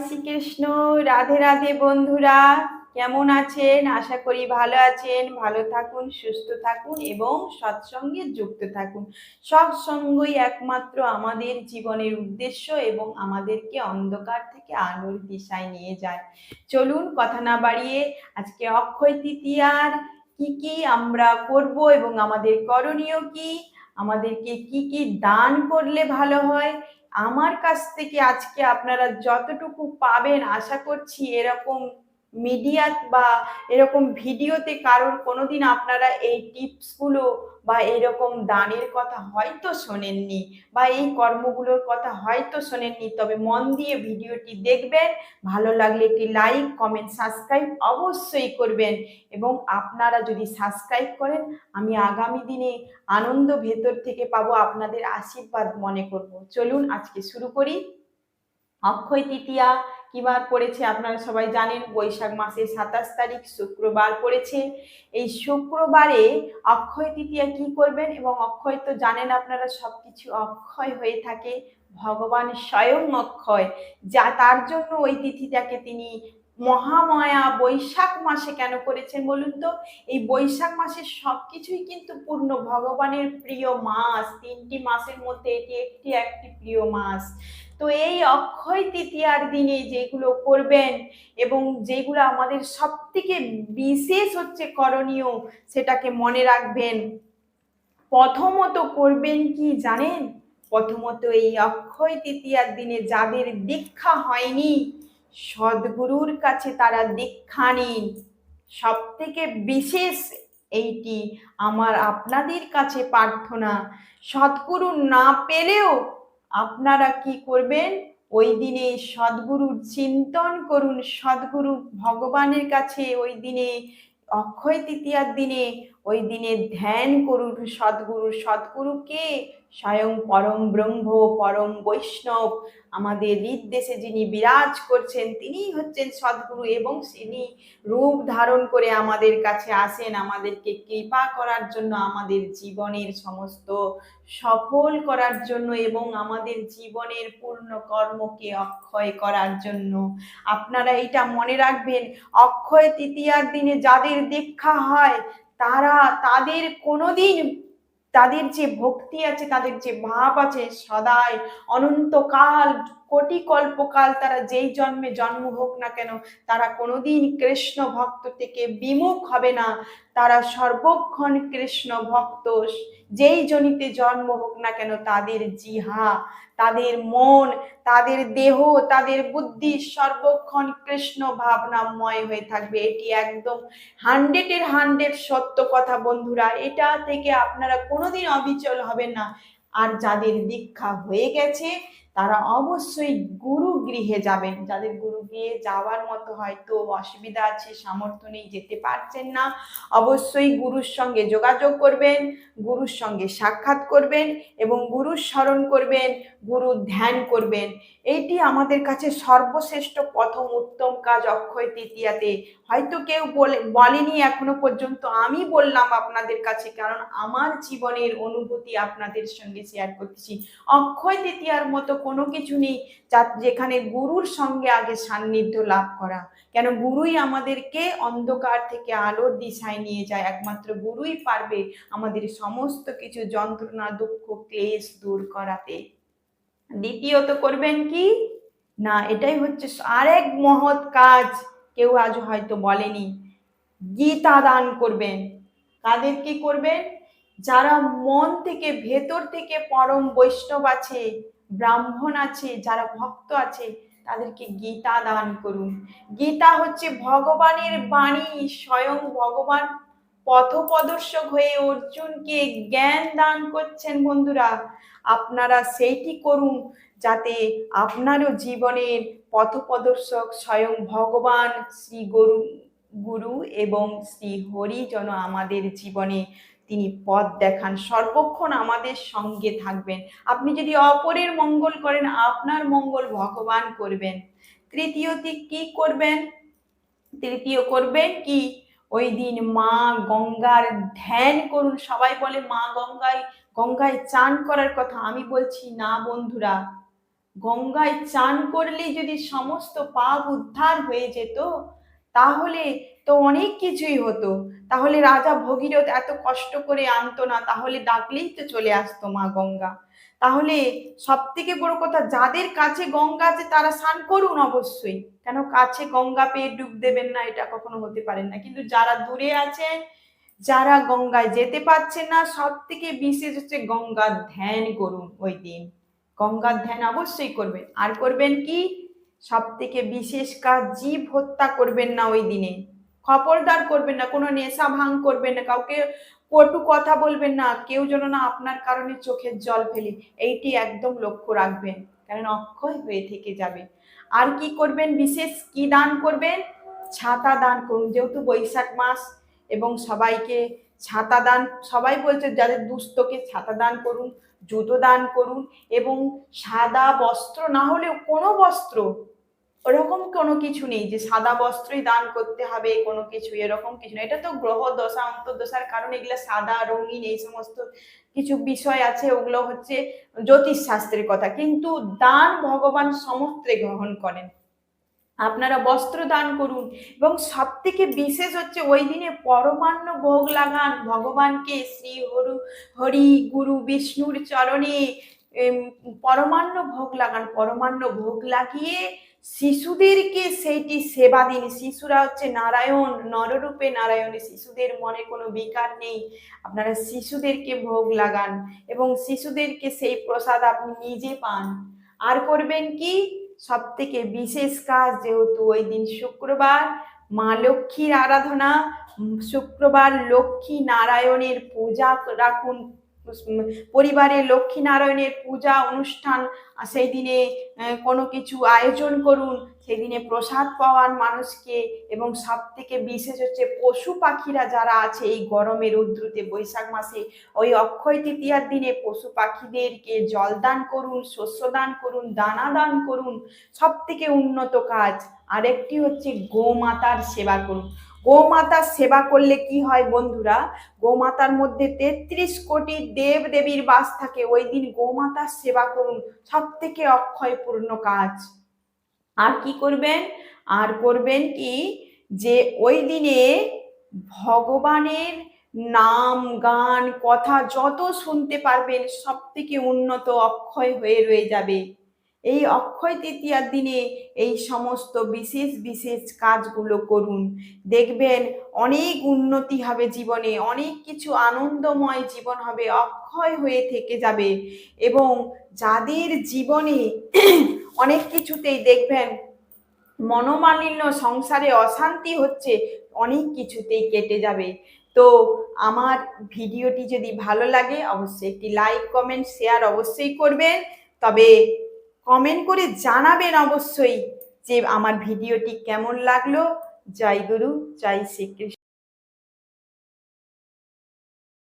শ্রীকৃষ্ণ, রাধে রাধে বন্ধুরা, কেমন আছেন? আশা করি ভালো আছেন। ভালো থাকুন, সুস্থ থাকুন এবং সৎসঙ্গে যুক্ত থাকুন। সৎসঙ্গই একমাত্র আমাদের জীবনের উদ্দেশ্য এবং আমাদেরকে অন্ধকার থেকে আলোর দিশায় নিয়ে যায়। চলুন কথা না বাড়িয়ে আজকে অক্ষয় তৃতীয়ার কি কি আমরা করব এবং আমাদের করণীয় কি? আমাদেরকে কি কি দান করলে ভালো হয়? আমার কাছ থেকে আজকে আপনারা যতটুকু পাবেন আশা করছি এরকম মিডিয়া বা এরকম ভিডিওতে কারোর কোনোদিন আপনারা এই টিপসগুলো বা এরকম দানের কথা হয়তো শোনেননি বা এই কর্মগুলোর কথা হয়তো শোনেননি, তবে মন দিয়ে ভিডিওটি দেখবেন। ভালো লাগলে একটি লাইক কমেন্ট সাবস্ক্রাইব অবশ্যই করবেন এবং আপনারা যদি সাবস্ক্রাইব করেন, আমি আগামী দিনে আনন্দ ভেতর থেকে পাবো, আপনাদের আশীর্বাদ মনে করব। চলুন আজকে শুরু করি। অক্ষয় তৃতীয়া কিবার পড়েছে আপনারা সবাই জানেন, বৈশাখ মাসের সাতাশ তারিখ, শুক্রবার পড়েছে। এই শুক্রবারে অক্ষয় তৃতীয়া কি করবেন এবং অক্ষয় তো জানেন আপনারা সব কিছু অক্ষয় হয়ে থাকে, ভগবান স্বয়ং অক্ষয়। যা তার জন্য ওই তিথিটাকে তিনি মহামায়া বৈশাখ মাসে কেন করেছেন বলুন তো? এই বৈশাখ মাসের সব কিছুই কিন্তু পূর্ণ ভগবানের প্রিয় মাস। তিনটি মাসের মধ্যে এটি একটি একটি প্রিয় মাস। তো এই অক্ষয় তৃতীয়ার দিনে যেগুলো করবেন এবং যেগুলো আমাদের সব থেকে বিশেষ হচ্ছে করণীয় সেটাকে মনে রাখবেন। প্রথমত করবেন কি জানেন? প্রথমত এই অক্ষয় তৃতীয়ার দিনে যাদের দীক্ষা হয়নি, সদ্গুরুর কাছে তারা দীক্ষা নিন। সব থেকে বিশেষ এইটি আমার আপনাদের কাছে প্রার্থনা। সদ্গুরু না পেলেও আপনারা কি করবেন? ওই দিনে সদ্গুরুর চিন্তন করুন। সদ্গুরু ভগবানের কাছে ওই দিনে অক্ষয় তৃতীয়ার দিনে ওই দিনে ধ্যান করুন সদ্গুরু, সদ্গুরুকে স্বয়ং পরম ব্রহ্ম, পরম বৈষ্ণব, আমাদের হৃদদেশে যিনি বিরাজ করছেন, তিনিই হচ্ছেন সদ্গুরু এবং তিনি রূপ ধারণ করে আমাদের কাছে আসেন, আমাদেরকে কৃপা করার জন্য, আমাদের জীবনের সমস্ত সফল করার জন্য এবং আমাদের জীবনের পূর্ণ কর্মকে অক্ষয় করার জন্য। আপনারা এটা মনে রাখবেন, অক্ষয় তৃতীয়ার দিনে যাদের দীক্ষা হয় তারা তাদের কোনোদিন তাদের যে ভক্তি আছে তাদের যে ভাব আছে সদাই অনন্তকাল কোটি কল্পকাল তারা যেই জন্মে জন্ম হোক না কেন, তারা কোনোদিন কৃষ্ণ ভক্ত থেকে বিমুখ হবে না। তারা সর্বক্ষণ কৃষ্ণ ভক্ত, যেই জনিতে জন্ম হোক না কেন, তাদের জিহা, তাদের মন, তাদের দেহ, তাদের বুদ্ধি সর্বক্ষণ কৃষ্ণ ভাবনাময় হয়ে থাকবে। এটি একদম হান্ড্রেডের হান্ড্রেড সত্য কথা বন্ধুরা। এটা থেকে আপনারা কোনোদিন অবিচল হবেন না। আর যাদের দীক্ষা হয়ে গেছে তারা অবশ্যই গুরু গৃহে যাবেন। যাদের গুরু গৃহে যাওয়ার মতো হয়তো অসুবিধা আছে, সামর্থ্য নেই, যেতে পারছেন না, অবশ্যই গুরুর সঙ্গে যোগাযোগ করবেন, গুরুর সঙ্গে সাক্ষাৎ করবেন এবং গুরুর স্মরণ করবেন, গুরু ধ্যান করবেন। এইটি আমাদের কাছে সর্বশ্রেষ্ঠ প্রথম উত্তম কাজ অক্ষয় তৃতীয়াতে। হয়তো কেউ বলে, বলেনি এখনও পর্যন্ত, আমি বললাম আপনাদের কাছে, কারণ আমার জীবনের অনুভূতি আপনাদের সঙ্গে শেয়ার করতেছি। অক্ষয় তৃতীয়ার মতো কোনো কিছু নেই, যা যেখানে গুরুর সঙ্গে আগে সান্নিধ্য লাভ করা। কেন গুরুই আমাদেরকে অন্ধকার থেকে আলোর দিশায় নিয়ে যায়। একমাত্র গুরুই পারবে আমাদের সমস্ত কিছু যন্ত্রণা, দুঃখ, ক্লেশ দূর করাতে। দ্বিতীয়ত করবেন কি? না, এটাই হচ্ছে আরেক মহৎ কাজ। কেউ আজ হয়তো বলেনি, গীতা দান করবেন। কাদের কি করবেন? যারা মন থেকে, ভেতর থেকে পরম বৈষ্ণব আছে ব্রাহ্মণ আছে, যারা ভক্ত আছে, তাদেরকে গীতা দান করুন। গীতা হচ্ছে ভগবানের বাণী, স্বয়ং ভগবান পথপ্রদর্শক হয়ে অর্জুনকে জ্ঞান দান করছেন বন্ধুরা। আপনারা সেইটি করুন যাতে আপনারও জীবনের পথপ্রদর্শক স্বয়ং ভগবান, শ্রী গরু, গুরু এবং শ্রী হরি যেন আমাদের জীবনে তিনি পথ দেখান, সর্বক্ষণ আমাদের সঙ্গে থাকবেন। আপনি যদি অপরের মঙ্গল করেন, আপনার মঙ্গল ভগবান করবেন। তৃতীয়টি কি করবেন? তৃতীয় করবেন কি? ওই দিন মা গঙ্গার ধ্যান করুন। সবাই বলে, মা গঙ্গায় গঙ্গায় চান করার কথা। আমি বলছি, না বন্ধুরা, গঙ্গায় চান করলেই যদি সমস্ত পাপ উদ্ধার হয়ে যেত, তাহলে তো অনেক কিছুই হতো। তাহলে রাজা ভগীরথ এত কষ্ট করে আনতো না, তাহলে ডাকলেই তো চলে আসতো মা গঙ্গা। তাহলে সব থেকে বড় কথা, যাদের কাছে গঙ্গা আছে তারা স্নান করুন অবশ্যই। কেন? কাছে গঙ্গা পেয়ে ডুব দেবেন না, এটা কখনো হতে পারেন না। কিন্তু যারা দূরে আছেন যারা গঙ্গায় যেতে পারছে না সব থেকে বিশেষ হচ্ছে গঙ্গার ধ্যান করুন ওই দিন। গঙ্গার ধ্যান অবশ্যই করবেন। আর করবেন কি? সব থেকে বিশেষ কাজ, জীব হত্যা করবেন না ওই দিনে। খবরদার করবেন না, কোনো নেশা ভাঙ করবেন না, কাউকে কটু কথা বলবেন না, কেউ যেন না আপনার কারণে চোখের জল ফেলে। এইটি একদম লক্ষ্য রাখবেন, কারণ অক্ষয় হয়ে থেকে যাবে। আর কি করবেন? বিশেষ কি দান করবেন? ছাতা দান করুন, যেহেতু বৈশাখ মাস এবং সবাইকে ছাতা দান, সবাই বলছে যাদের দুস্থকে ছাতা দান করুন, জুতো দান করুন এবং সাদা বস্ত্র না হলেও কোনো বস্ত্র ওরকম কোনো কিছু নেই যে সাদা বস্ত্রই দান করতে হবে, কোনো কিছু এরকম কিছু নেই। এটা তো গ্রহ দশা, অন্তর্দশার কারণে, এগুলো সাদা, রঙিন, এই সমস্ত কিছু বিষয় আছে, ওগুলো হচ্ছে জ্যোতিষ শাস্ত্রের কথা। কিন্তু দান ভগবান সমস্তে গ্রহণ করেন। আপনারা বস্ত্র দান করুন এবং সব থেকে বিশেষ হচ্ছে ওই দিনে পরমান্ন ভোগ লাগান। ভগবানকে শ্রী হরু, হরি, গুরু, বিষ্ণুর চরণে পরমান্ন ভোগ লাগান। পরমান্ন ভোগ লাগিয়ে শিশুদেরকে সেইটি সেবা দিন। শিশুরা হচ্ছে নারায়ণ, নররূপে নারায়ণ শিশুদের মনে কোনো বিকার নেই। আপনারা শিশুদেরকে ভোগ লাগান এবং শিশুদেরকে সেই প্রসাদ আপনি নিজে পান। আর করবেন কি? সব থেকে বিশেষ কাজ যেহেতু ওই দিন শুক্রবার, মা লক্ষ্মীর আরাধনা শুক্রবার লক্ষ্মী নারায়ণের পূজা রাখুন। উম, পরিবারে লক্ষ্মী নারায়ণের পূজা অনুষ্ঠান সেই দিনে কোনো কিছু আয়োজন করুন সেই দিনে প্রসাদ পাওয়ান মানুষকে এবং সব থেকে বিশেষ হচ্ছে পশু পাখিরা যারা আছে এই গরমের উদ্ধৃতে বৈশাখ মাসে ওই অক্ষয় তৃতীয়ার দিনে পশু পাখিদেরকে জল দান করুন শস্য দান করুন দানা দান করুন সব থেকে উন্নত কাজ। আরেকটি হচ্ছে গোমাতার সেবা করুন। গোমাতার সেবা করলে কি হয় বন্ধুরা? গোমাতার মধ্যে তেত্রিশ কোটি দেব দেবীর বাস থাকে। ওই দিন গোমাতার সেবা করুন। সব থেকে অক্ষয়পূর্ণ কাজ। আর কি করবেন? আর করবেন কি? যে ওই দিনে ভগবানের নাম, গান, কথা যত শুনতে পারবেন সব থেকে উন্নত অক্ষয় হয়ে রয়ে যাবে। এই অক্ষয় তৃতীয়ার দিনে এই সমস্ত বিশেষ বিশেষ কাজগুলো করুন। দেখবেন অনেক উন্নতি হবে জীবনে, অনেক কিছু আনন্দময় জীবন হবে, অক্ষয় হয়ে থেকে যাবে। এবং যাদের জীবনে অনেক কিছুতেই দেখবেন মনোমালিন্য, সংসারে অশান্তি হচ্ছে, অনেক কিছুতেই কেটে যাবে। তো আমার ভিডিওটি যদি ভালো লাগে, অবশ্যই একটি লাইক, কমেন্ট, শেয়ার অবশ্যই করবেন। তবে কমেন্ট করে জানাবেন অবশ্যই যে আমার ভিডিওটি কেমন লাগল। জয় গুরু জয় শ্রীকৃষ্ণ।